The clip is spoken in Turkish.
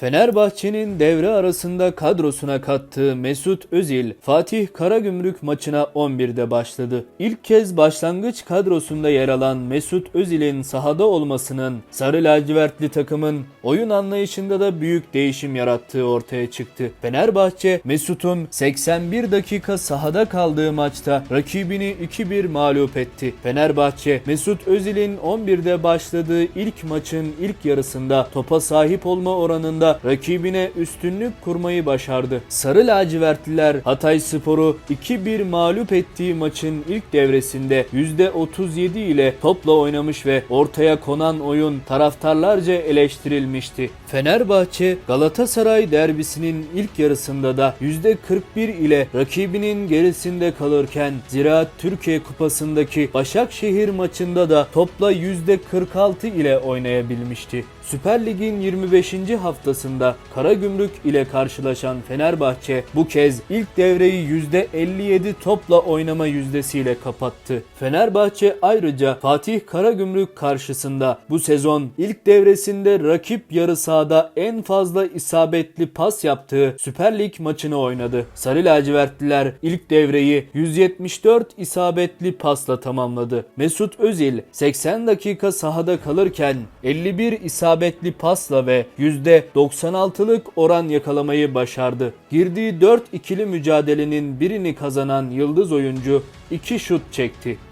Fenerbahçe'nin devre arasında kadrosuna kattığı Mesut Özil, Fatih Karagümrük maçına 11'de başladı. İlk kez başlangıç kadrosunda yer alan Mesut Özil'in sahada olmasının Sarı lacivertli takımın oyun anlayışında da büyük değişim yarattığı ortaya çıktı. Fenerbahçe, Mesut'un 81 dakika sahada kaldığı maçta rakibini 2-1 mağlup etti. Fenerbahçe, Mesut Özil'in 11'de başladığı ilk maçın ilk yarısında topa sahip olma oranında rakibine üstünlük kurmayı başardı. Sarı lacivertliler Hatay Spor'u 2-1 mağlup ettiği maçın ilk devresinde %37 ile topla oynamış ve ortaya konan oyun taraftarlarca eleştirilmişti. Fenerbahçe Galatasaray derbisinin ilk yarısında da %41 ile rakibinin gerisinde kalırken Ziraat Türkiye Kupası'ndaki Başakşehir maçında da topla %46 ile oynayabilmişti. Süper Lig'in 25. haftasında Karagümrük ile karşılaşan Fenerbahçe bu kez ilk devreyi %57 topla oynama yüzdesiyle kapattı. Fenerbahçe ayrıca Fatih Karagümrük karşısında bu sezon ilk devresinde rakip yarı sahada en fazla isabetli pas yaptığı Süper Lig maçını oynadı. Sarı lacivertliler ilk devreyi 174 isabetli pasla tamamladı. Mesut Özil 80 dakika sahada kalırken 51 isabetli pasla ve %96'lık oran yakalamayı başardı. Girdiği 4 ikili mücadelenin birini kazanan yıldız oyuncu 2 şut çekti.